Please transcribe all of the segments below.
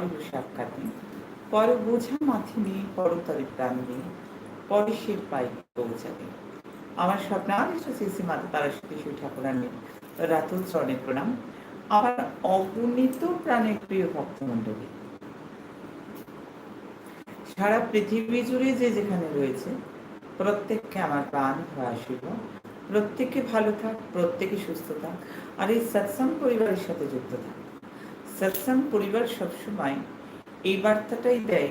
পরের সাক্ষাৎ নিয়ে পর বোঝা মাথে নিয়ে পরতরে প্রাণ দিয়ে পরেশের পায়ে পৌঁছাবে। আমার স্বপ্নাদিষ্ট শ্রী শ্রী মাতা তারা শ্রী ঠাকুরানীর রাতুল চরণে প্রণাম। আমার অগণিত প্রাণের প্রিয় ভক্তমণ্ডলী। সারা পৃথিবী জুড়ে যে যেখানে রয়েছে, প্রত্যেককে আমার প্রাণ ভরা আশীর্বাদ প্রত্যেকে ভালো থাক, প্রত্যেকে সুস্থ থাক। আর এই সৎসং পরিবারের সাথে যুক্ত থাক। সৎসং পরিবার সবসময় এই বার্তাটাই দেয়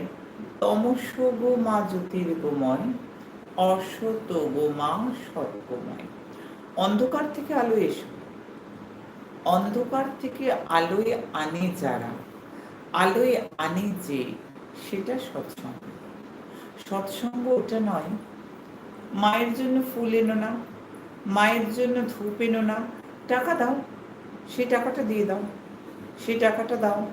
তমস গো মা জ্যোতির্গময় অসত গো মা সর্বময় অন্ধকার থেকে আলো এসো। অন্ধকার থেকে আলোয় আনে যারা, আলোয় আনে যে, সেটা সৎসঙ্গ। সৎসঙ্গ ওটা নয়, মায়ের জন্য ফুল এনো না, মায়ের জন্য ধূপ এনো না, টাকা দাও সেই টাকাটা দিয়ে দাও। সেই টাকাটা দাও।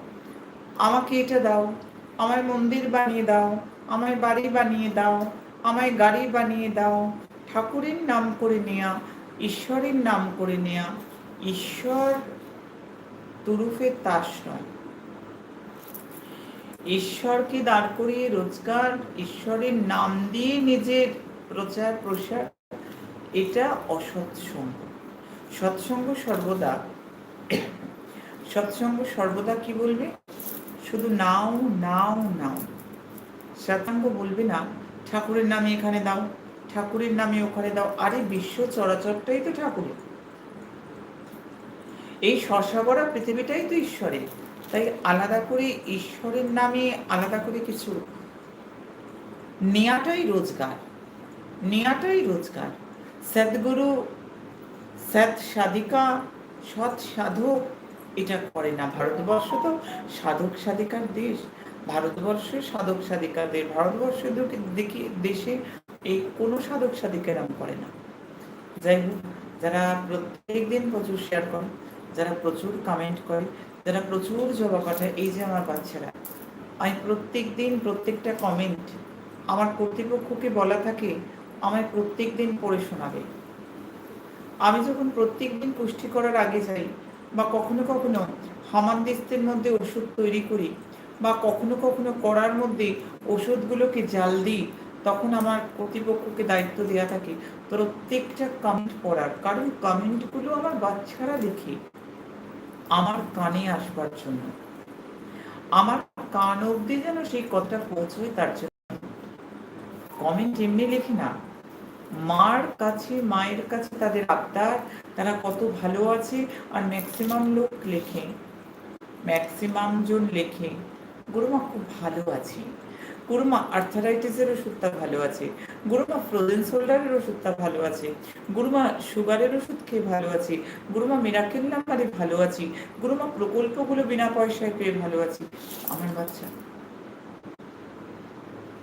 আমাকে এটা দাও। আমায় মন্দির বানিয়ে দাও। আমায় বাড়ি বানিয়ে দাও। আমায় গাড়ি বানিয়ে দাও। ঠাকুরের নাম করে নেয়া। ঈশ্বরের নাম করে নেয়া। ঈশ্বর তুরুফের তাস নয়। ঈশ্বরকে দাঁড় করিয়ে রোজগার, ঈশ্বরের নাম দিয়ে নিজের প্রচার প্রসার, এটা অসৎসঙ্গ। সৎসঙ্গ সর্বদা সৎসঙ্গ সর্বদা কি বলবে? শুধু নাও নাও নাও। সৎসঙ্গ বলবে না, ঠাকুরের নামে এখানে দাও, ঠাকুরের নামে ওখানে দাও। আরে বিশ্ব চরাচরটাই তো ঠাকুরের এই শশাবরা পৃথিবীটাই তো ঈশ্বরের। তাই আলাদা করে ঈশ্বরের নামে আলাদা করে কিছু নেয়াটাই রোজগার। নেয়াটাই রোজগার। সদ্গুরু সৎ সাধিকা সৎ সাধক এটা করে না। ভারতবর্ষ তো সাধক সাধিকার দেশ। ভারতবর্ষ সাধক সাধিকার দেশ। ভারতবর্ষ দেখি দেশে এই কোনো সাধক সাধিকা নাম করে না। যাই হোক, যারা প্রত্যেক দিন প্রচুর শেয়ার করে, যারা প্রচুর কমেন্ট করে, যারা প্রচুর জবা পাঠায়, এই যে আমার বাচ্চারা, আমি প্রত্যেক দিন প্রত্যেকটা কমেন্ট আমার কর্তৃপক্ষকে বলা থাকে, আমায় প্রত্যেক দিন পড়ে শোনাবে। আমি যখন প্রত্যেক দিন পুষ্টি করার আগে যাই বা কখনো কখনো হামানদিস্তের মধ্যে ওষুধ তৈরি করি বা কখনো কখনো করার মধ্যে ওষুধগুলোকে জাল দিই, তখন আমার কর্তৃপক্ষকে দায়িত্ব দেওয়া থাকে প্রত্যেকটা কমেন্ট পড়ার। কারণ কমেন্টগুলো আমার বাচ্চারা দেখে, আমার কানে আসবার জন্য। আমার কান অব্দি যেন সেই কথাটা পৌঁছয়, তার জন্য। কমেন্ট এমনি লিখি না। মার কাছে, মায়ের কাছে তাদের আবদার, তারা কত ভালো আছে। আর ম্যাক্সিমাম লোক লেখে ম্যাক্সিমাম জন লেখে, গুরুমা খুব ভালো আছে। গুরুমা আর্থারাইটিসের ওষুধটা ভালো আছে। গুরুমা ফ্রোজেন শোল্ডারের ওষুধটা ভালো আছে। গুরুমা সুগারের ওষুধ খেয়ে ভালো আছি। গুরুমা মিরাকেল নাম্বারে ভালো আছি। গুরুমা প্রকল্পগুলো বিনা পয়সায় পেয়ে ভালো আছি। আমার বাচ্চা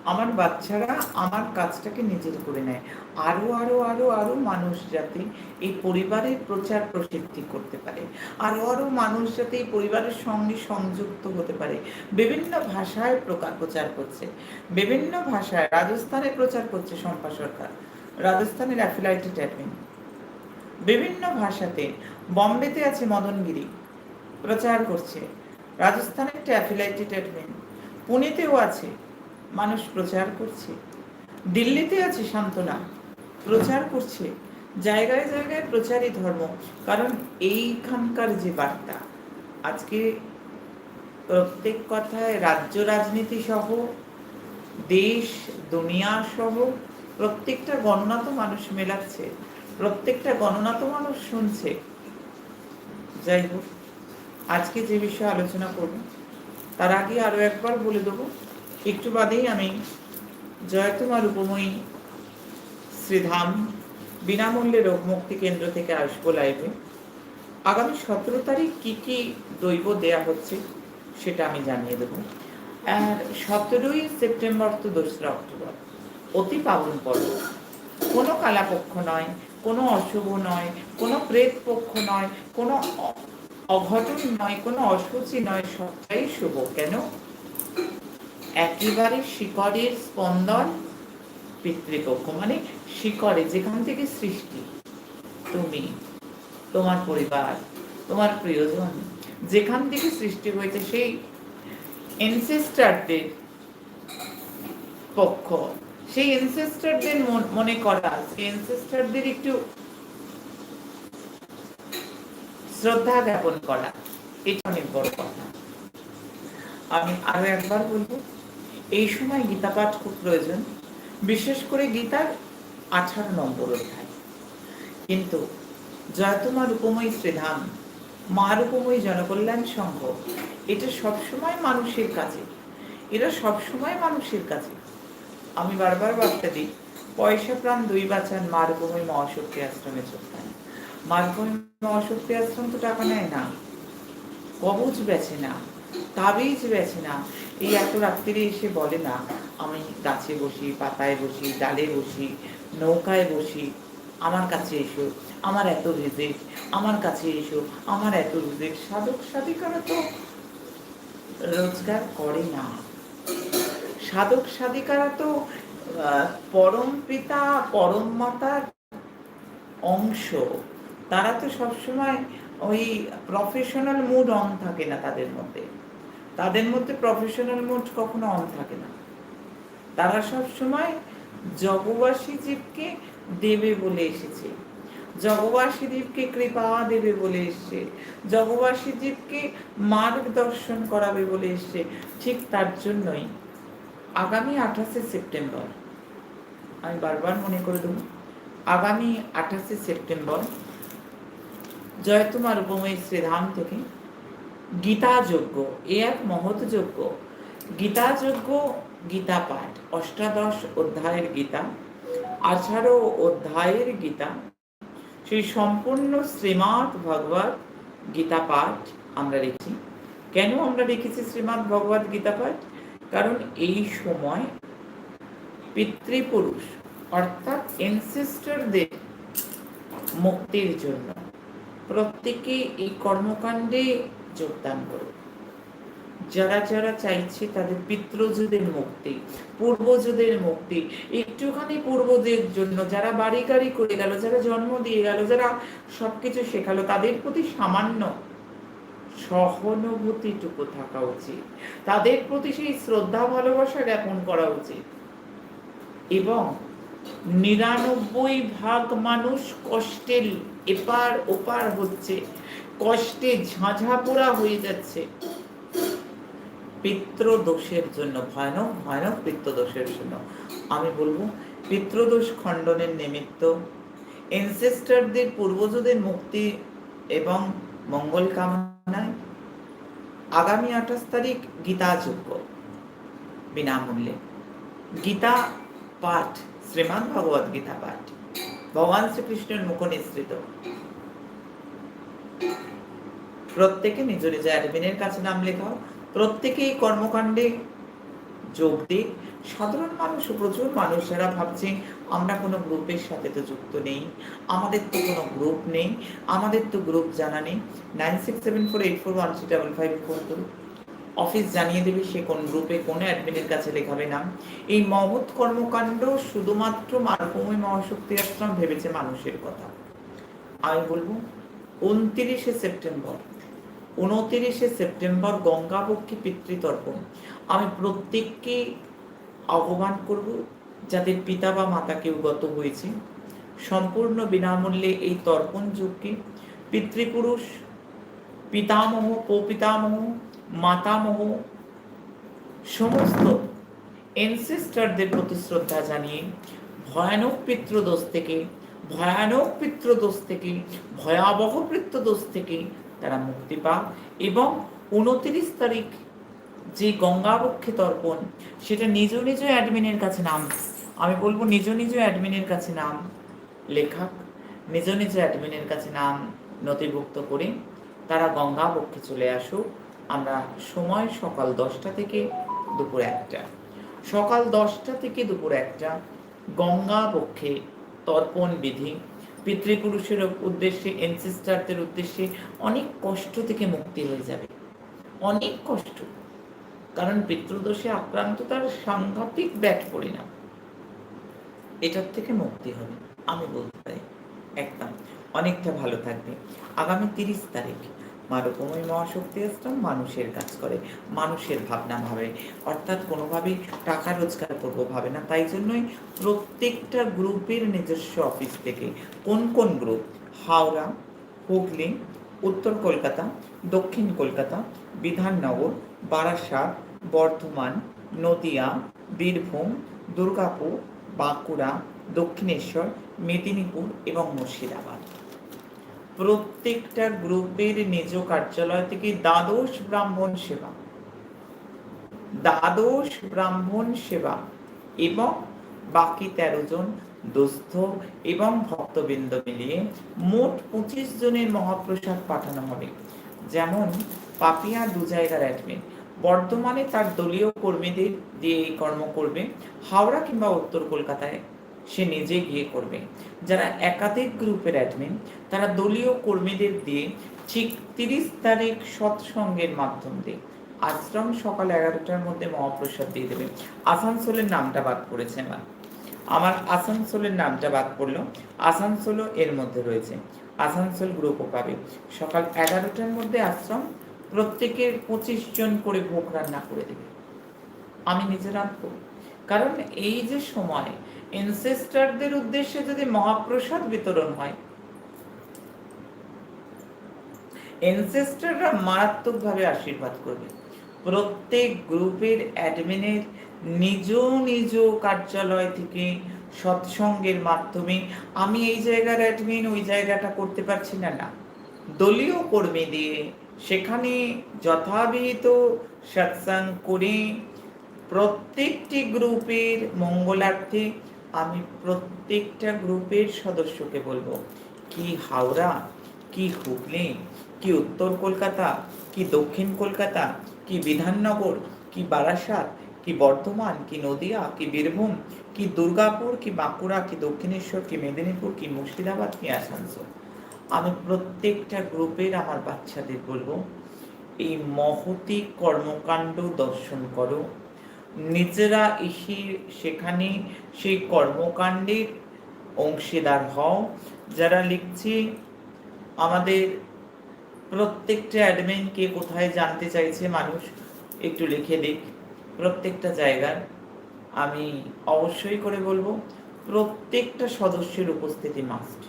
আমার বাচ্চারা আমার কাজটাকে নিজের করে নেয়। আরও আরও আরও আরও মানুষ যাতে এই পরিবারের প্রচার প্রসিদ্ধি করতে পারে। আরও আরও মানুষ যাতে এই পরিবারের সঙ্গে সংযুক্ত হতে পারে। বিভিন্ন ভাষায় প্রকার প্রচার করছে। বিভিন্ন ভাষায় রাজস্থানে প্রচার করছে শম্পা সরকার। রাজস্থানের অ্যাফিলাইটেড অ্যাডমিন। বিভিন্ন ভাষাতে বম্বেতে আছে মদনগিরি। প্রচার করছে। রাজস্থানের একটা অ্যাফিলাইটেড অ্যাডমিন। পুনেতেও আছে। মানুষ প্রচার করছে। দিল্লিতে আছে সান্ত্বনা, প্রচার করছে। জায়গায় জায়গায় প্রচারই ধর্ম, কারণ এইখানকার যে বার্তা, আজকে প্রত্যেক কথায় রাজ্য রাজনীতি সহ, দেশ, দুনিয়া সহ, প্রত্যেকটা গণনা তো মানুষ মেলাচ্ছে, প্রত্যেকটা গণনা তো মানুষ শুনছে। যাই হোক, আজকে যে বিষয়ে আলোচনা করব, তার আগে আরও একবার বলে দেবো একটু বাদেই আমি জয়কুমার উপময়ী শ্রীধাম বিনামূল্যে রোগ মুক্তি কেন্দ্র থেকে আসব লাইভে আগামী সতেরো তারিখ কি কি দৈব দেয়া হচ্ছে সেটা আমি জানিয়ে দেবো। আর সতেরোই সেপ্টেম্বর তো দোসরা অক্টোবর, অতি পাবন পর্ব। কোনো কালাপক্ষ নয়, কোনো অশুভ নয়, কোনো প্রেত পক্ষ নয়, কোনো অঘটন নয়, কোনো অসুচি নয়, সবটাই শুভ। কেন? একেবারে শিকড়ের স্পন্দন পিতৃপক্ষ মানে শিকড়ে, যেখান থেকে সৃষ্টি। তুমি, তোমার পরিবার, তোমার প্রিয়জন, যেখান থেকে সৃষ্টি হয়েছে সেই এনসেস্টারদের পক্ষ, সেই এনসেস্টারদের মনে করা, সেই এনসেস্টারদের একটু শ্রদ্ধা জ্ঞাপন করা, এটা অনেক বড় কথা। আমি আরও একবার বলব এই সময় গীতা পাঠ খুব প্রয়োজন। বিশেষ করে গীতার আঠারো নম্বর অধ্যায়। কিন্তু জয়তমা রূপময়ী শ্রীধাম মা রূপময়ী জনকল্যাণ সংঘ, এটা সবসময় মানুষের কাছে এরা সবসময় মানুষের কাছে আমি বারবার বার্তা দিই, পয়সা প্রাণ দুই বাঁচান মা রূপময়ী মহাশক্তি আশ্রমে চোখান মা রূপময়ী মহাশক্তি আশ্রম তো টাকা নেয় না। কবচ বেছে না, তাবিজ বেছে না এই এত রাত্রিরে এসে বলে না, আমি গাছে বসি, পাতায় বসি, ডালে বসি, নৌকায় বসি, আমার কাছে এসো, আমার এত রিজেক্ট, আমার কাছে এসো, আমার এত রিজেক্ট, সাধক সাধিকারা তো রোজগার করে না। সাধক সাধিকারা তো পরম পিতা, পরম মাতার অংশ। তারা তো সবসময় ওই প্রফেশনাল মুড অন থাকে না তাদের মধ্যে। তাদের মধ্যে প্রফেশনাল মুড কখনো অন থাকে না। তারা সব সময় জগবাসী জীবকে দেবে বলে এসেছে। জগবাসী জীবকে কৃপা দেবে বলে এসছে। জগবাসী জীবকে মার্গদর্শন করাবে বলে এসছে। ঠিক তার জন্যই আগামী আঠাশে সেপ্টেম্বর, আমি বারবার মনে করে দেব, আগামী আঠাশে সেপ্টেম্বর জয়তুমার উপময় শ্রীধাম থেকে গীতা যজ্ঞ এ এক মহৎ যজ্ঞ। গীতা যজ্ঞ গীতা পাঠ অষ্টাদশ অধ্যায়ের গীতা, আঠারো অধ্যায়ের গীতা, সেই সম্পূর্ণ শ্রীমৎ ভগবত গীতা পাঠ আমরা রেখি কেন আমরা রেখেছি শ্রীমৎ ভগবত গীতা পাঠ কারণ এই সময় পিতৃপুরুষ, অর্থাৎ এনসিস্টারদের মুক্তির জন্য প্রত্যেকে এই কর্মকাণ্ডে যোগদান করুক যারা যারা চাইছে তাদের পিতৃজদের মুক্তি পূর্বজদের মুক্তি, একটুখানি পূর্বদের জন্য যারা বাড়ি গাড়ি করে গেল, যারা জন্ম দিয়ে গেল, যারা সবকিছু শেখালো, তাদের প্রতি সামান্য সহানুভূতিটুকু থাকা উচিত। তাদের প্রতি সেই শ্রদ্ধা, ভালোবাসা জ্ঞাপন করা উচিত। এবং নিরানব্বই ভাগ মানুষ কষ্টের এপার ওপার হচ্ছে কষ্টে ঝাঁঝা পোড়া হয়ে যাচ্ছে। পিতৃদোষের জন্য, ভয়ানক ভয়ানক পিতৃদোষের জন্য। আমি বলব পিতৃদোষ খণ্ডনের নিমিত্ত এনসেস্টারদের পূর্বজদের মুক্তি এবং মঙ্গল কামনায় আগামী আঠাশ তারিখ গীতা যোগ্য বিনামূল্যে। গীতা পাঠ শ্রীমান ভগবত গীতা পাঠ। ভগবান শ্রীকৃষ্ণের মুখ নিঃসৃত। প্রত্যেকে নিজ নিজ অ্যাডমিনের কাছে নাম লেখাও প্রত্যেকেই কর্মকাণ্ডে যোগ দিক সাধারণ মানুষ প্রচুর মানুষ যারা ভাবছে, আমরা কোনো গ্রুপের সাথে তো যুক্ত নেই। আমাদের তো কোনো গ্রুপ নেই। আমাদের তো গ্রুপ জানা নেই। Nine six seven four eight four one three double five four করুন। অফিস জানিয়ে দেবে সে কোন গ্রুপে কোন অ্যাডমিনের কাছে লেখাবে না এই মহৎ কর্মকাণ্ড শুধুমাত্র মারকুমী মহাশক্তি আশ্রম ভেবেছে মানুষের কথা। আমি বলব উনত্রিশে সেপ্টেম্বর, উনতিরিশে সেপ্টেম্বর গঙ্গাবক্ষী পিতৃতর্পণ। আমি প্রত্যেককে আহ্বান করব যাদের পিতা বা মাতা কেউ গত হয়েছে। সম্পূর্ণ বিনামূল্যে এই তর্পণ যুগকে পিতৃপুরুষ, পিতামহ পিতামহ মাতামহ, সমস্ত এনসেস্টারদের প্রতি শ্রদ্ধা জানিয়ে ভয়ানক পিতৃদোষ থেকে ভয়ানক পিতৃদোষ থেকে, ভয়াবহ পিতৃদোষ থেকে তারা মুক্তি পাক এবং উনত্রিশ তারিখ যে গঙ্গাবক্ষে তর্পণ, সেটা নিজ নিজ অ্যাডমিনের কাছে নাম। আমি বলব নিজ নিজ অ্যাডমিনের কাছে নাম, লেখক, নিজ নিজ অ্যাডমিনের কাছে নাম নথিভুক্ত করে তারা গঙ্গাবক্ষে চলে আসুক। আমরা সময় সকাল দশটা থেকে দুপুর একটা। সকাল দশটা থেকে দুপুর একটা গঙ্গা গঙ্গাবক্ষে তর্পণ বিধি, পিতৃপুরুষের উদ্দেশ্যে এনসিস্টারদের উদ্দেশ্যে অনেক কষ্ট থেকে মুক্তি হয়ে যাবে। অনেক কষ্ট। কারণ পিতৃদোষে আক্রান্ত তার সাংঘাতিক ব্যাট পরিণাম। এটার থেকে মুক্তি হবে, আমি বলতে পারি। একদম। অনেকটা ভালো থাকবে। আগামী তিরিশ তারিখ। মা রূপময় মহাশক্তি আশ্রম মানুষের কাজ করে, মানুষের ভাবনা ভাবে। অর্থাৎ কোনোভাবেই টাকা রোজগার করব ভাবে না। তাই জন্যই প্রত্যেকটা গ্রুপের নিজস্ব অফিস থেকে কোন কোন গ্রুপ? হাওড়া, হুগলি, উত্তর কলকাতা, দক্ষিণ কলকাতা, বিধাননগর, বারাসাত, বর্ধমান, নদিয়া, বীরভূম, দুর্গাপুর, বাঁকুড়া, দক্ষিণেশ্বর, মেদিনীপুর এবং মুর্শিদাবাদ। প্রত্যেকটা গ্রুপের নিজ কার্যালয় থেকে দ্বাদশ ব্রাহ্মণ সেবা। দ্বাদশ ব্রাহ্মণ সেবা এবং বাকি তেরো জন দুস্থ এবং ভক্তবৃন্দ মিলিয়ে মোট পঁচিশ জনের মহাপ্রসাদ পাঠানো হবে। যেমন পাপিয়া দু জায়গার অ্যাডমিন বর্তমানে তার দলীয় কর্মীদের দিয়ে এই কর্ম করবে, হাওড়া কিংবা উত্তর কলকাতায় সে নিজে গিয়ে করবে। যারা একাধিক গ্রুপের অ্যাডমিন, তারা দলীয় কর্মীদের দিয়ে ঠিক তিরিশ তারিখ সৎসঙ্গের মাধ্যম দিয়ে আশ্রম সকাল এগারোটার মধ্যে মহাপ্রসাদ দিয়ে দেবে। আসানসোলের নামটা বাদ পড়েছে আমার আমার আসানসোলের নামটা বাদ পড়ল। আসানসোলও এর মধ্যে রয়েছে। আসানসোল গ্রুপও পাবে। সকাল এগারোটার মধ্যে আশ্রম প্রত্যেকের পঁচিশ জন করে ভোগ রান্না করে দেবে। আমি নিজে রাখব কারণ এই যে সময় এনসেস্টারদের উদ্দেশ্যে যদি মহাপ্রসাদ বিতরণ হয় এনসেস্টাররা মারাত্মকভাবে আশীর্বাদ করবে। প্রত্যেক গ্রুপের অ্যাডমিনের নিজ নিজ কার্যালয় থেকে সৎসঙ্গের মাধ্যমে, আমি এই জায়গার অ্যাডমিন ওই জায়গাটা করতে পারছি না না। দলীয় কর্মী দিয়ে সেখানে যথাবিহিত সৎসঙ্গ করে প্রত্যেকটি গ্রুপের মঙ্গলার্থে আমি প্রত্যেকটা গ্রুপের সদস্যকে বলব, কি হাওড়া, কি হুগলি, কি উত্তর কলকাতা, কি দক্ষিণ কলকাতা, কি বিধাননগর, কি বারাসাত, কি বর্ধমান, কি নদিয়া, কি বীরভূম, কি দুর্গাপুর, কি বাঁকুড়া, কি দক্ষিণেশ্বর, কি মেদিনীপুর, কি মুর্শিদাবাদ, কি আসানসোল। আমি প্রত্যেকটা গ্রুপের আমার বাচ্চাদের বলব, এই মহতি কর্মকাণ্ড দর্শন করো নিজেরা এসে সেখানে সেই কর্মকাণ্ডের অংশীদার হও। যারা লিখছে, আমাদের প্রত্যেকটা অ্যাডমিনকে কোথায় জানতে চাইছে মানুষ, একটু লিখে দিক। প্রত্যেকটা জায়গার আমি অবশ্যই করে বলব, প্রত্যেকটা সদস্যের উপস্থিতি মাস্ট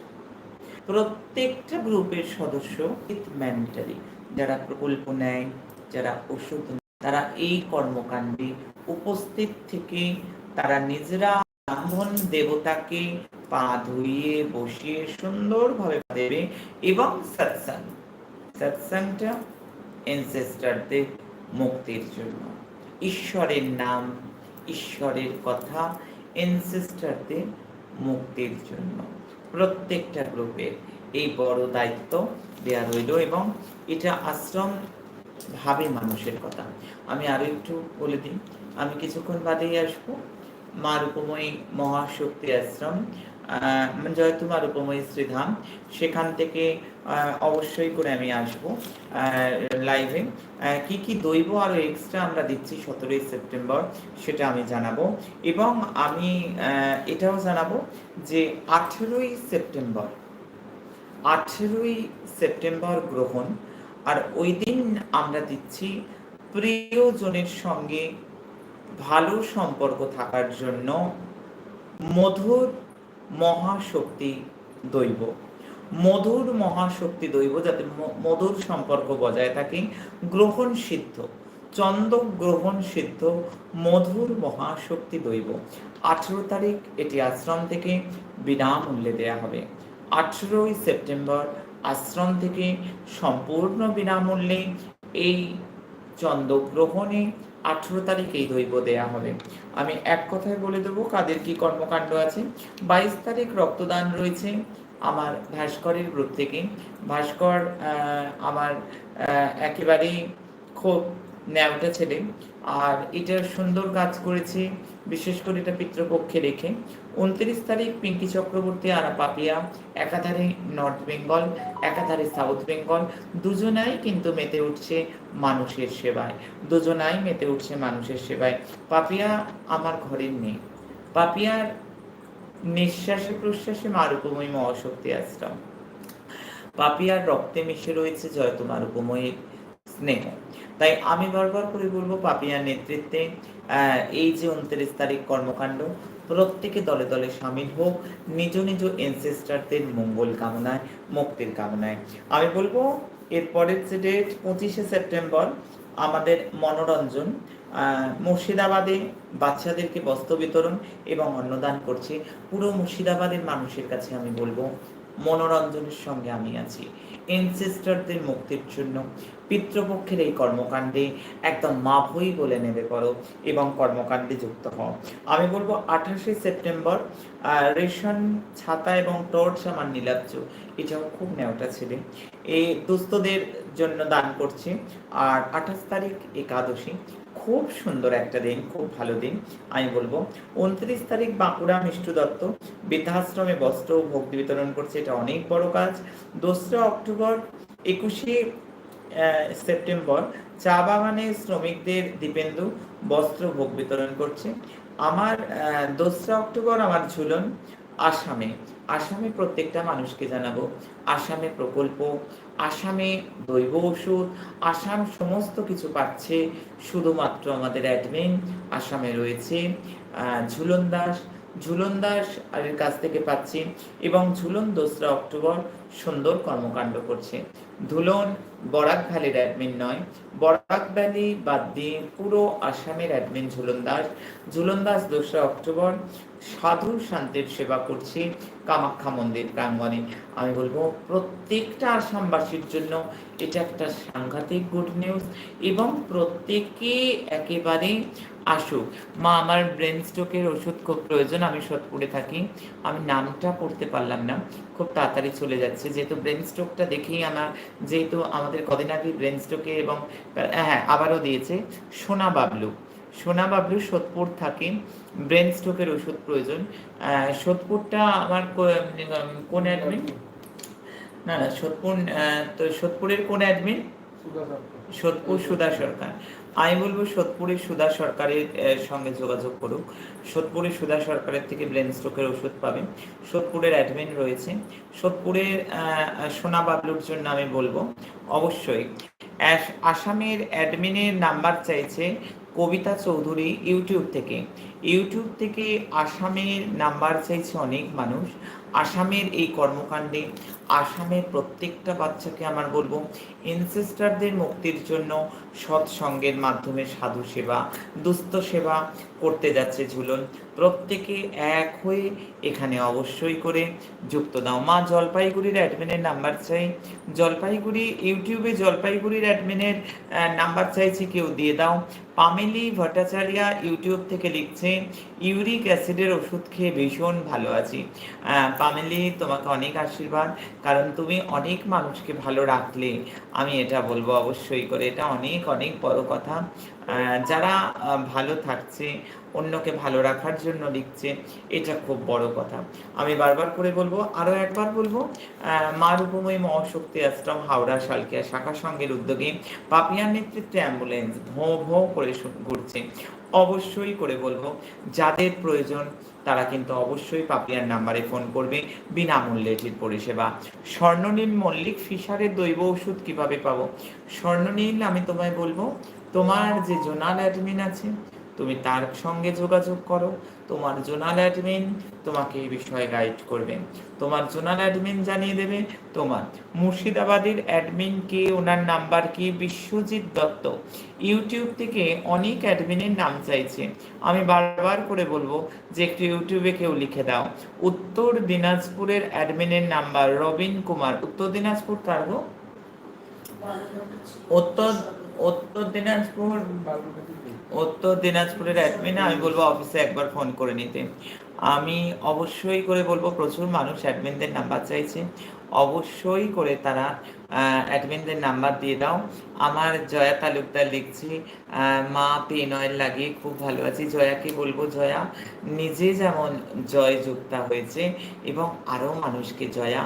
প্রত্যেকটা গ্রুপের সদস্য ম্যান্ডেটারি যারা প্রকল্প নেয়, যারা ওষুধ তারা এই কর্মকাণ্ডে উপস্থিত থেকে তারা নিজেরা ব্রাহ্মণ দেবতাকে পা ধুইয়ে বসিয়ে সুন্দরভাবে দেবে এবং সৎসঙ্গ, সৎসঙ্গটা এনসেস্টারদের মুক্তির জন্য। ঈশ্বরের নাম, ঈশ্বরের কথা এনসেস্টারদের মুক্তির জন্য। প্রত্যেকটা গ্রুপের এই বড় দায়িত্ব দেওয়া রইল এবং এটা আশ্রম ভাবে মানুষের কথা। আমি আরও একটু বলে দিই, আমি কিছুক্ষণ বাদেই আসব। মা রূপময়ী মহাশক্তি আশ্রম জয়তু মা রূপময়ী শ্রীধাম, সেখান থেকে অবশ্যই করে আমি আসব লাইভে কি কি দৈব আরও এক্সট্রা আমরা দিচ্ছি সতেরোই সেপ্টেম্বর, সেটা আমি জানাব। এবং আমি এটাও জানাব যে আঠেরোই সেপ্টেম্বর আঠেরোই সেপ্টেম্বর গ্রহণ আর ওই দিন আমরা দিচ্ছি প্রিয়জনের সঙ্গে ভালো সম্পর্ক থাকার জন্য মধুর মহাশক্তি দৈব। মধুর মহাশক্তি দৈব যাতে মধুর সম্পর্ক বজায় থাকে। গ্রহণ সিদ্ধ চন্দ্র গ্রহণ সিদ্ধ, মধুর মহাশক্তি দৈব। আঠেরো তারিখ এটি আশ্রম থেকে বিনামূল্যে দেয়া হবে। আঠেরোই সেপ্টেম্বর আশ্রম থেকে সম্পূর্ণ বিনামূল্যে এই চন্দ্রগ্রহণে আঠেরো তারিখ এই দৈব দেয়া হবে। আমি এক কথায় বলে দেবো, কাদের কি কর্মকাণ্ড আছে? বাইশ তারিখ রক্তদান রয়েছে আমার ভাস্করের গ্রুপ থেকে। ভাস্কর আমার একেবারেই খুব ন্যাওটা ছেলে। আর এটার সুন্দর কাজ করেছে বিশেষ করে এটা পিতৃপক্ষে রেখে। উনত্রিশ তারিখ পিঙ্কি চক্রবর্তী আর পাপিয়া একাধারে নর্থ বেঙ্গল, একাধারে সাউথ বেঙ্গল, দুজনাই কিন্তু মেতে উঠছে মানুষের সেবায়। দুজনাই মেতে উঠছে মানুষের সেবায়। পাপিয়া আমার ঘরের নেই পাপিয়ার নিঃশ্বাসে প্রশ্বাসে মারুপময় মহাশক্তি আশ্রম। পাপিয়ার রক্তে মিশে রয়েছে জয় তোমার উপময়ের স্নেহ। তাই আমি বারবার করে বলব পাপিয়ার নেতৃত্বে এই যে উনত্রিশ তারিখ কর্মকাণ্ড, প্রত্যেকে দলে দলে সামিল হোক, নিজ নিজ এনসেস্টারদের মঙ্গল কামনায়, মুক্তির কামনায়। আমি বলব এরপরের যে ডেট পঁচিশে সেপ্টেম্বর, আমাদের মনোরঞ্জন মুর্শিদাবাদে বাচ্চাদেরকে বস্ত্র বিতরণ এবং অন্নদান করছে। পুরো মুর্শিদাবাদের মানুষের কাছে আমি বলব, মনোরঞ্জনের সঙ্গে আমি আছি। এনসেস্টারদের মুক্তির জন্য পিতৃপক্ষের এই কর্মকাণ্ডে একদম মাভই বলে নেবে করো এবং কর্মকাণ্ডে যুক্ত হও। আমি বলব আঠাশে সেপ্টেম্বর রেশন, ছাতা এবং টর্চ আমার নীলাব্জ এটাও খুব নেওয়াটা ছেলে। এই দুস্থদের জন্য দান করছি। আর আঠাশ তারিখ একাদশী খুব সুন্দর একটা দিন, খুব ভালো দিন। আমি বলব, উনত্রিশ তারিখ বাঁকুড়া মিষ্টু দত্ত, বৃদ্ধাশ্রমে বস্ত্র ভোগ বিতরণ করছে, এটা অনেক বড় কাজ। দোসরা অক্টোবর একুশে সেপ্টেম্বর চা বাগানে শ্রমিকদের দীপেন্দু বস্ত্র ভোগ বিতরণ করছে। আমার দোসরা অক্টোবর আমার ঝুলন আসামে। আসামে প্রত্যেকটা মানুষকে জানাব। আসামে প্রকল্প, আসামে দৈব ওষুধ, আসাম সমস্ত কিছু পাচ্ছে শুধুমাত্র আমাদের অ্যাডমিন আসামে রয়েছে ঝুলন দাস। ঝুলন দাস এর কাছ থেকে পাচ্ছি এবং ঝুলন দোসরা অক্টোবর সুন্দর কর্মকাণ্ড করছে। ধুলন বরাক ভ্যালির অ্যাডমিন নয়। বরাক ভ্যালি বাদ দিয়ে পুরো আসামের অ্যাডমিন ঝুলন দাস। ঝুলন দাস দোসরা অক্টোবর সাধু শান্তির সেবা করছে। কামাখ্যা মন্দির, প্রাঙ্গণে। আমি বলব, প্রত্যেকটা আসামবাসীর জন্য এটা একটা সাংঘাতিক গুড নিউজ এবং প্রত্যেকে একেবারে আসুক। মা, আমার ব্রেন স্ট্রোকের ওষুধ খুব প্রয়োজন, আমি সোদপুরে থাকি। আমি নামটা পড়তে পারলাম না, খুব তাড়াতাড়ি চলে যাচ্ছে। যেহেতু ব্রেন স্ট্রোকটা দেখেই আমার, যেহেতু আমাদের কদিন আগে ব্রেন স্ট্রোকে এবং হ্যাঁ আবারও দিয়েছে, সোনা বাবলু। সোনা বাবলু সোদপুর থাকে। ব্রেন স্ট্রোকের ওষুধ প্রয়োজন। সোদপুরটা আমার কোন অ্যাডমিন না না, সোদপুর তো সোদপুরের কোন অ্যাডমিন সোদপুর সুধা সরকার। আমি বলব সোদপুরের সুধা সরকারের সঙ্গে যোগাযোগ করুক সোদপুরের সুধা সরকারের থেকে ব্রেন স্ট্রোকের ওষুধ পাবেন সোদপুরের অ্যাডমিন রয়েছে। সোদপুরের সোনা বাবলুর জন্য আমি বলব, অবশ্যই। আস- আসামের অ্যাডমিনের নাম্বার চাইছে কবিতা চৌধুরী ইউটিউব থেকে। ইউটিউব থেকে আসামের নাম্বার চাইছে অনেক মানুষ। আসামের এই কর্মকাণ্ডে আসামের প্রত্যেকটা বাচ্চাকে আমার বলব ইনসেস্টারদের মুক্তির জন্য সৎসঙ্গের মাধ্যমে সাধু সেবা, দুস্থ সেবা করতে যাচ্ছে ঝুলন। প্রত্যেকে এক হয়ে এখানে অবশ্যই করে যুক্ত দাও। মা জলপাইগুড়ির অ্যাডমিনের নাম্বার চাই। জলপাইগুড়ি ইউটিউবে জলপাইগুড়ির অ্যাডমিনের নাম্বার চাইছি কেউ দিয়ে দাও। পামেলি ভট্টাচার্যা ইউটিউব থেকে লিখছে, ইউরিক অ্যাসিডের ওষুধ খেয়ে ভীষণ ভালো আছি। পামেলি তোমাকে অনেক আশীর্বাদ, কারণ তুমি অনেক মানুষকে ভালো রাখলে। আমি এটা বলব অবশ্যই করে, এটা অনেক অনেক বড় কথা। যারা ভালো থাকছে, অন্যকে ভালো রাখার জন্য লিখছে, এটা খুব বড় কথা। আমি বারবার করে বলব আরও একবার বলব মা রূপময়ী মহাশক্তি আশ্রম, হাওড়া, শালকিয়া শাখা সংঘের উদ্যোগে পাপিয়ার নেতৃত্বে অ্যাম্বুলেন্স ভোঁ ভোঁ করে ঘুরছে। অবশ্যই করে বলব, যাদের প্রয়োজন তারা কিন্তু অবশ্যই পাপিয়ার নাম্বারে ফোন করবে। বিনামূল্যে এটির পরিষেবা। স্বর্ণনীল মল্লিক ফিশারের দৈব ওষুধ কীভাবে পাবো? স্বর্ণনীল, আমি তোমায় বলব, তোমার যে জোনাল অ্যাডমিন আছে, তুমি তার সঙ্গে যোগাযোগ করো। তোমার জোনাল অ্যাডমিন তোমাকে এই বিষয়ে গাইড করবেন তোমার জোনাল অ্যাডমিন জানিয়ে দেবে। তোমার মুর্শিদাবাদের অ্যাডমিন কে, ওনার নাম্বার কি? বিশ্বজিৎ দত্ত। ইউটিউব থেকে অনেক অ্যাডমিনের নাম চাইছে। আমি বারবার করে বলব যে একটু ইউটিউবে কেউ লিখে দাও। উত্তর দিনাজপুরের অ্যাডমিনের নাম্বার, রবিন কুমার। উত্তর দিনাজপুর কার গো? উত্তর উত্তর দিনাজপুর, উত্তর দিনাজপুরের অ্যাডমিন, আমি বলব অফিসে একবার ফোন করে নিতে। আমি অবশ্যই করে বলব, প্রচুর মানুষ অ্যাডমিনদের নাম্বার চাইছে। অবশ্যই করে তারা অ্যাডমিনদের নাম্বার দিয়ে দাও। আমার জয়া তালুকদার লিখছি মা পেন অয়েল লাগিয়ে খুব ভালো আছি। জয়াকে বলব, জয়া, নিজে যেমন জয় যুক্তা হয়েছে এবং আরও মানুষকে, জয়া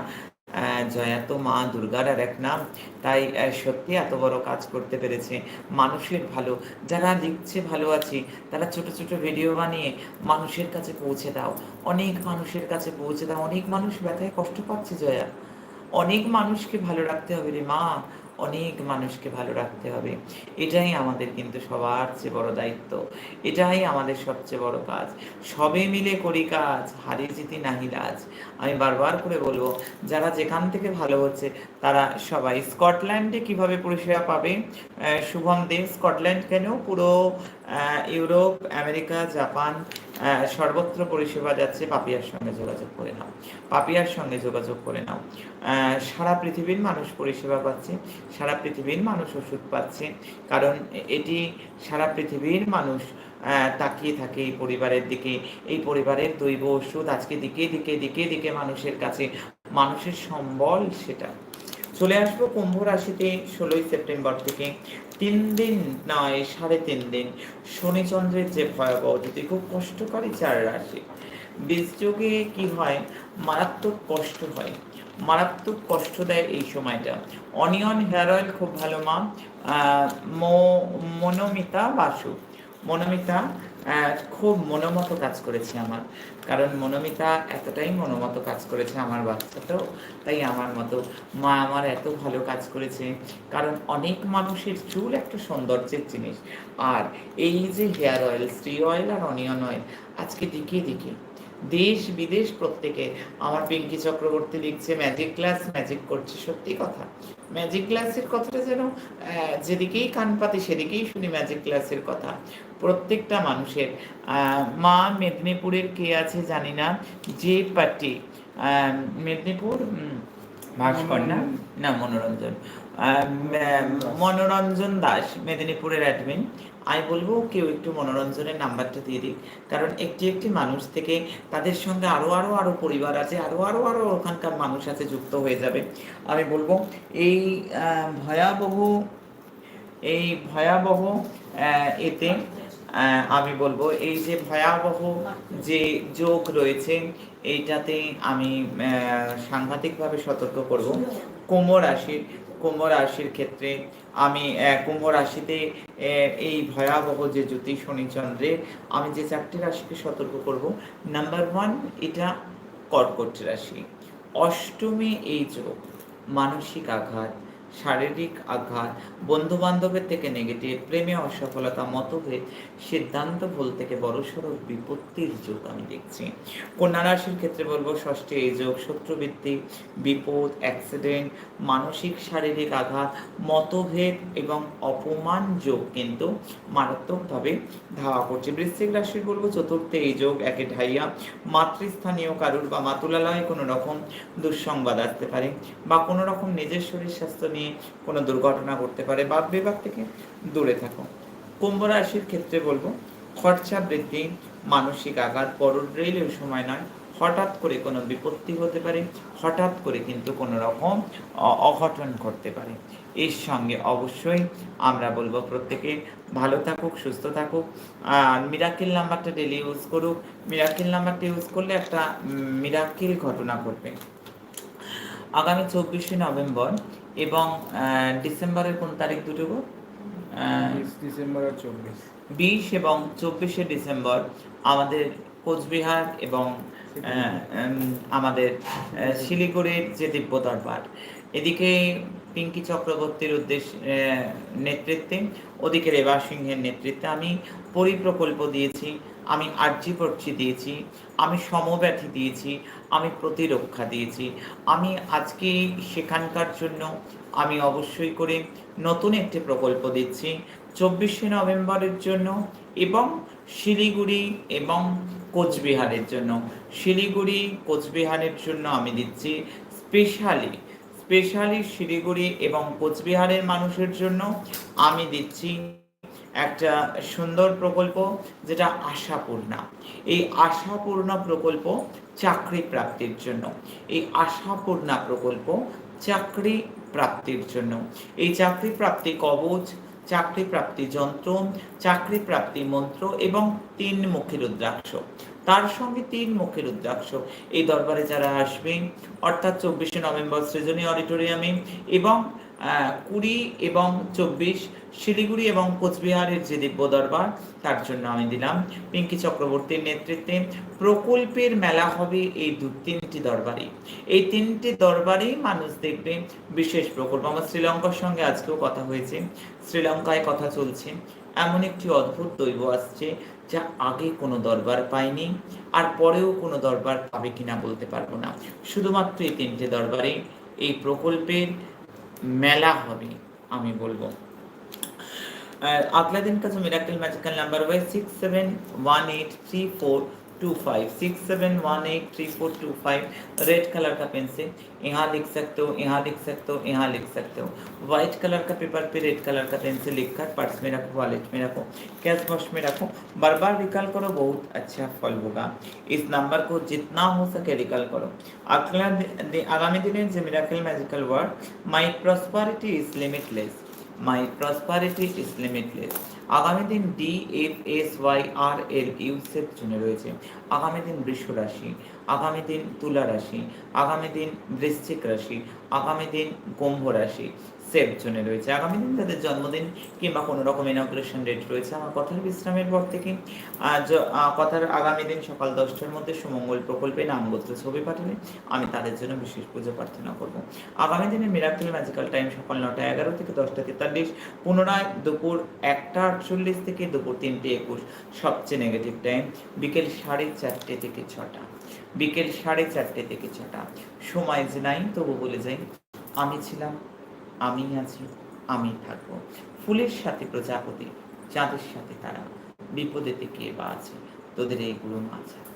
আহ, জয়া তো মা দুর্গার আর এক নাম তাই সত্যি এত বড় কাজ করতে পেরেছে মানুষের ভালো। যারা লিখছে ভালো আছে তারা ছোট ছোট ভিডিও বানিয়ে মানুষের কাছে পৌঁছে দাও। অনেক মানুষের কাছে পৌঁছে দাও। অনেক মানুষ ব্যথায় কষ্ট পাচ্ছে জয়া। অনেক মানুষকে ভালো রাখতে হবে রে মা। অনেক মানুষকে ভালো রাখতে হবে। এটাই আমাদের কিন্তু সবার চেয়ে বড় দায়িত্ব। এটাই আমাদের সবচেয়ে বড় কাজ। সবে মিলে করি কাজ হারি জিতি নাহি লাজ। আমি বারবার করে বলব, যারা যেখান থেকে ভালো হচ্ছে, তারা সবাই স্কটল্যান্ডে কীভাবে পরিষেবা পাবে? শুভম দেব স্কটল্যান্ড কেন? পুরো ইউরোপ, আমেরিকা, জাপান সর্বত্র পরিষেবা যাচ্ছে, পাপিয়ার সঙ্গে যোগাযোগ করে নাও। পাপিয়ার সঙ্গে যোগাযোগ করে নাও। সারা পৃথিবীর মানুষ পরিষেবা পাচ্ছে, সারা পৃথিবীর মানুষ ওষুধ পাচ্ছে, কারণ এটি সারা পৃথিবীর মানুষ তাকিয়ে থাকে এই পরিবারের দিকে। এই পরিবারের দৈব ওষুধ আজকে দিকে দিকে দিকে দিকে মানুষের কাছে। মানুষের সম্বল সেটা। চলে আসব কুম্ভ রাশিতে ষোলোই সেপ্টেম্বর থেকে। তিন দিন নয়, সাড়ে তিন দিন শনিচন্দ্রের যে ভয়াবহ যদি খুব কষ্টকারী চার রাশি। বীজযোগে কি হয়? মারাত্মক কষ্ট হয়। মারাত্মক কষ্ট দেয় এই সময়টা। অনিয়ন হেয়ার অয়েল খুব ভালো মা, মনোমিতা বাসু। মনোমিতা খুব মনোমতো কাজ করেছে আমার। কারণ মনোমিতা এতটাই মনোমতো কাজ করেছে আমার বাচ্চাটাও তাই আমার মতো মা আমার এত ভালো কাজ করেছে। কারণ অনেক মানুষের চুল একটা সৌন্দর্যের জিনিস। আর এই যে হেয়ার অয়েল স্ত্রী অয়েল আর অনিয়ন অয়েল আজকে দিকে দিকে দেশ বিদেশ প্রত্যেকে। আমার পিঙ্কি চক্রবর্তী লিখছে ম্যাজিক ক্লাস ম্যাজিক করছে। সত্যি কথা। ম্যাজিক ক্লাসের কথাটা যেন যেদিকেই কান পাতি সেদিকেই শুনি ম্যাজিক ক্লাসের কথা। প্রত্যেকটা মানুষের আহ, মা মেদিনীপুরের কে আছে জানি না যে পার্টি মেদিনীপুর ভাস্কর না? না মনোরঞ্জন। মনোরঞ্জন দাস, মেদিনীপুরের অ্যাডমিন আমি বলব কেউ একটু মনোরঞ্জনের নাম্বারটা দিয়ে দিক। কারণ একটি একটি মানুষ থেকে তাদের সঙ্গে আরও আরও আরও পরিবার আছে আরও আরও আরও ওখানকার মানুষ আছে যুক্ত হয়ে যাবে। আমি বলব এই ভয়াবহ এই ভয়াবহ এতে আমি বলব এই যে ভয়াবহ যে যোগ রয়েছে এইটাতে আমি সাংঘাতিকভাবে সতর্ক করব। কোমর রাশির কুম্ভ রাশির ক্ষেত্রে আমি কুম্ভ রাশিতে এই ভয়াবহ যে জ্যোতি শনিচন্দ্রে আমি যে চারটি রাশিকে সতর্ক করব। নাম্বার ওয়ান এটা কর্কট রাশি। অষ্টমে এই যোগ, মানসিক আঘাত শারীরিক আঘাত বন্ধু বান্ধবের থেকে নেগেটিভ প্রেমে অসফলতা, মতভেদ, সিদ্ধান্ত ভুল থেকে বড়সড় বিপত্তির যোগ আমি দেখছি। কন্যা রাশির ক্ষেত্রে বলব, ষষ্ঠে এই যোগ, শত্রুবৃত্তি, বিপদ অ্যাক্সিডেন্ট মানসিক শারীরিক আঘাত, মতভেদ এবং অপমান যোগ কিন্তু মারাত্মকভাবে ধাওয়া করছে। বৃশ্চিক রাশির বলব, চতুর্থে এই যোগ, একে ঢাইয়া, মাতৃস্থানীয় কারুর বা মাতুলালয়ে কোনো রকম দুঃসংবাদ আসতে পারে বা কোনো রকম নিজের শরীর স্বাস্থ্য নিয়ে কোনো দুর্ঘটনা ঘটতে পারে, বাদ বিভাগ থেকে দূরে থাকো। কুম্ভ রাশির ক্ষেত্রে বলব, খরচা বৃদ্ধি, মানসিক আঘাত ওই সময় নয়। হঠাৎ করে কোনো বিপত্তি হতে পারে, হঠাৎ করে কিন্তু কোনো রকম অঘটন ঘটতে পারে। এর সঙ্গে অবশ্যই আমরা বলব প্রত্যেকে ভালো থাকুক, সুস্থ থাকুক। আর মিরাকিল নাম্বারটা ডেলি ইউজ করুক। মিরাকিল নাম্বারটা ইউজ করলে একটা মিরাকিল ঘটনা ঘটবে। আগামী চব্বিশে নভেম্বর এবং ডিসেম্বরের কোন তারিখ দুটো ডিসেম্বর আর চব্বিশ। বিশ এবং চব্বিশে ডিসেম্বর আমাদের কোচবিহার এবং আমাদের শিলিগুড়ির যে দিব্য দরবার এদিকে পিঙ্কি চক্রবর্তীর উদ্দেশ্য নেতৃত্বে ওদিকে রেবা সিংহের নেতৃত্বে আমি পরিপ্রকল্প দিয়েছি। আমি আর্জি পড়ছি দিয়েছি, আমি সমব্যাথী দিয়েছি, আমি প্রতিরক্ষা দিয়েছি। আমি আজকে সেখানকার জন্য আমি অবশ্যই করে নতুন একটি প্রকল্প দিচ্ছি। চব্বিশে নভেম্বরের জন্য এবং শিলিগুড়ি এবং কোচবিহারের জন্য। শিলিগুড়ি, কোচবিহারের জন্য আমি দিচ্ছি স্পেশালি স্পেশালি শিলিগুড়ি এবং কোচবিহারের মানুষের জন্য আমি দিচ্ছি একটা সুন্দর প্রকল্প যেটা আশাপূর্ণা। এই আশাপূর্ণা প্রকল্প চাকরি প্রাপ্তির জন্য। এই আশাপূর্ণা প্রকল্প চাকরি প্রাপ্তির জন্য। এই চাকরি প্রাপ্তি কবচ চাকরি প্রাপ্তি যন্ত্র, চাকরি প্রাপ্তি মন্ত্র এবং তিন মুখী রুদ্রাক্ষ। তার সঙ্গে তিন মুখী রুদ্রাক্ষ এই দরবারে যারা আসবে অর্থাৎ চব্বিশে নভেম্বর সৃজনী অডিটোরিয়ামে এবং কুড়ি এবং চব্বিশ, শিলিগুড়ি এবং কোচবিহারের যে দিব্য দরবার, তার জন্য আমি দিলাম। পিঙ্কি চক্রবর্তীর নেতৃত্বে প্রকল্পের মেলা হবে এই দু, তিনটি দরবারে। এই তিনটি দরবারেই মানুষ দেখবে বিশেষ প্রকল্প। আমার শ্রীলঙ্কার সঙ্গে আজকেও কথা হয়েছে। শ্রীলঙ্কায় কথা চলছে। এমন একটি অদ্ভুত দৈব আসছে যা আগে কোনো দরবার পায়নি, আর পরেও কোনো দরবার পাবে কিনা বলতে পারব না। শুধুমাত্র এই তিনটে দরবারে এই প্রকল্পের মেলা হবে আমি বলবো আগলা দিন কাজ miracle magical number way six seven one eight three four two five six seven one eight three four two five red colour का पेन से यहाँ लिख सकते हो यहाँ लिख सकते हो यहाँ लिख सकते हो व्हाइट कलर का पेपर पे रेड कलर का पेन से लिख कर पर्स में रखो वॉलेट में रखो कैश बॉक्स में रखो बार बार रिकॉल करो बहुत अच्छा फल होगा इस नंबर को जितना हो सके रिकॉल करो अगला दि- आगामी दिन जो miracle magical word my prosperity is limitless my prosperity is limitless আগামী দিন D F S Y R L Yousef জন্য রয়েছে। আগামী দিন বৃষ রাশি, আগামী দিন তুলা রাশি, আগামী দিন বৃশ্চিক রাশি, আগামী দিন কুম্ভ রাশি সেফ জোনে রয়েছে। আগামী দিন তাদের জন্মদিন কিংবা কোনো রকম ইনগ্রেশন ডেট রয়েছে। আমার কথার বিশ্রামের পর থেকে আজ কথার আগামী দিন সকাল দশটার মধ্যে সুমঙ্গল প্রকল্পে নাম নামগোত্র ছবি পাঠালে আমি তাদের জন্য বিশেষ পুজো প্রার্থনা করব। আগামী দিনে মিরাক্কেল ম্যাজিক্যাল টাইম সকাল নটা এগারো থেকে দশটা তেতাল্লিশ, পুনরায় দুপুর একটা আটচল্লিশ থেকে দুপুর তিনটে একুশ, সবচেয়ে নেগেটিভ টাইম বিকেল সাড়ে চারটে থেকে ছটা। বিকেল সাড়ে চারটে থেকে ছটা। সময় যে নাই, তবু বলে যাই, আমি ছিলাম, আমি আছি, আমি থাকব। ফুলের সাথে প্রজাপতি, চাঁদের সাথে তারা। বিপদে থেকে বা আছে? তোদের এই গুরু মাছ